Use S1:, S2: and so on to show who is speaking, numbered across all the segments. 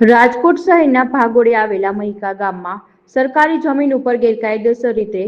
S1: રાજકોટ શહેરના ભાગોળે આવેલા મહિકા ગામમાં સરકારી જમીન ઉપર ગેરકાયદેસર રીતે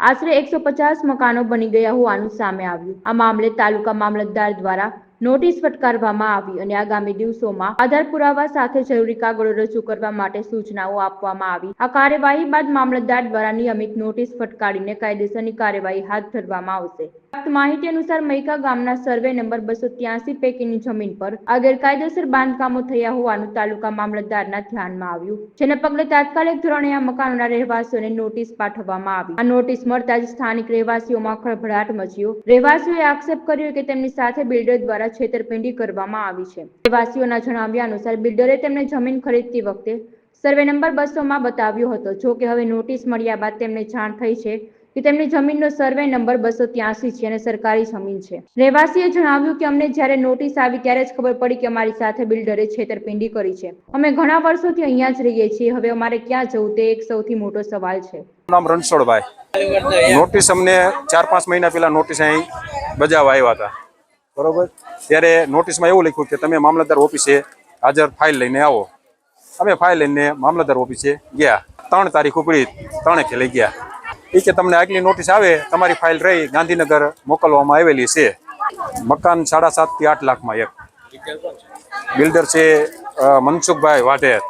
S1: આશરે એકસો પચાસ મકાનો બની ગયા હોવાનું સામે આવ્યું. આ મામલે તાલુકા મામલતદાર દ્વારા નોટિસ ફટકારવામાં આવી અને આગામી દિવસોમાં આધાર પુરાવા સાથે જરૂરી કાગળો રજૂ કરવા માટે સૂચનાઓ આપવામાં આવી. આ કાર્યવાહી બાદ મામલતદાર દ્વારા નિયમિત નોટિસ ફટકારીને કાયદેસરની કાર્યવાહી હાથ ધરવામાં આવશે. પ્રાપ્ત માહિતી અનુસાર મૈકા ગામના સર્વે નંબર બસો ત્યાસી પૈકીની જમીન પર આ ગેરકાયદેસર બાંધકામો થયા હોવાનું તાલુકા મામલતદારના ધ્યાનમાં આવ્યું, જેને પગલે તાત્કાલિક ધોરણે આ મકાનોના રહેવાસીઓને નોટિસ પાઠવવામાં આવી. આ નોટિસ મળતા જ સ્થાનિક રહેવાસીઓમાં ખળભળાટ મચ્યો. રહેવાસીઓએ આક્ષેપ કર્યો કે તેમની સાથે બિલ્ડર દ્વારા છેતરપિંડી કરવામાં આવી છે. રહેવાસીઓના જણાવ્યા અનુસાર બિલ્ડરે તેમને જમીન ખરીદતી વખતે સર્વે નંબર બસોમાં બતાવ્યો હતો. જો કે હવે નોટિસ મળ્યા બાદ તેમને જાણ થઈ છે કે તેમની જમીનનો સર્વે નંબર બસો ત્યાસી છે અને સરકારી જમીન છે. રહેવાસીએ જણાવ્યું કે અમને જ્યારે નોટિસ આવી ત્યારે જ ખબર પડી કે અમારી સાથે બિલ્ડરે છેતરપિંડી કરી છે. અમે ઘણા વર્ષોથી અહીંયા જ રહીએ છીએ. હવે અમારે ક્યાં જવું તે એક સૌથી મોટો સવાલ છે.
S2: નામ રણછોડભાઈ. નોટિસ અમને ચાર પાંચ મહિના પહેલા નોટિસ અહીં બજાવવા આવ્યા હતા. બરોબર? ત્યારે નોટિસમાં એવું લખ્યું કે તમે મામલતદાર ઓફિસે હાજર ફાઇલ લઈને આવો. અમે ફાઇલ લઈને મામલતદાર ઓફિસે ગયા. ત્રણ તારીખ ઉપડી ત્રણેકે લઈ ગયા. એ કે તમને આગલી નોટિસ આવે, તમારી ફાઇલ રહી ગાંધીનગર મોકલવામાં આવેલી છે. મકાન સાડા સાતથી આઠ લાખમાં એક. બિલ્ડર છે મનસુખભાઈ વાઢેર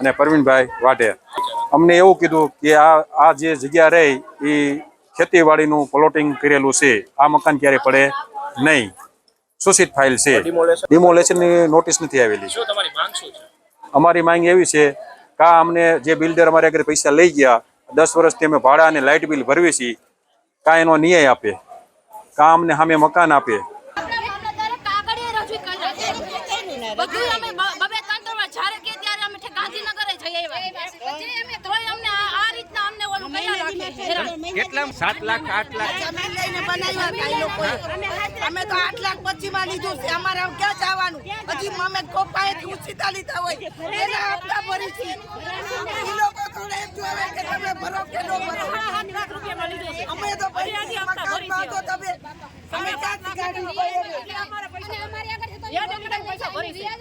S2: અને પરવીનભાઈ વાઢેર. અમને એવું કીધું કે આ આ જે જગ્યા રહી એ ખેતીવાડીનું પ્લોટિંગ કરેલું છે. આ મકાન ક્યારે પડે? નહીં. સૂચિત ફાઇલ છે? ડિમોલેશનની નોટિસ નથી આવેલી.
S3: શું તમારી માંગ શું છે?
S2: અમારી માંગ એવી છે કે અમને જે બિલ્ડર અમારે આગળ પૈસા લઈ ગયા દસ વર્ષથી અમે ભાડા અને લાઇટ બિલ ભરવી છીએ કાં એનો ન્યાય આપે કાં અમને સામે મકાન આપે
S4: આપણે મામલતદારે કાગળિયે રજૂ કર્યા છે. બધુંય અમે બ- બબે ત્રણ ત્રણ વાર જ્યારે કહે ત્યારે અમે ઠેક ગાંધીનગરે જઈ આવ્યા. પછી અમે તોય અમને આ આ રીતના અમને ઓલું કર્યા રાખે છે. હેરાન.
S3: કેટલા સાત લાખ આઠ લાખ?
S5: જમીન લઈને બનાવ્યા હતા એ લોકોએ. અમે તો આઠ લાખ પછી માં લીધું છે. અમારે આમ ક્યાં જવાનું? હજી અમે કોપાએ ઉછીતા લીધા હોય. એના હપ્તા ભરી છે લોકો થોડે એમ જોવે કે તમે ભરો કે ન ભરો. અમે તો
S4: ભરી
S5: મકાન
S4: છે.
S5: તમે અમે ક્યાંથી ગાડી
S4: ભરી છે.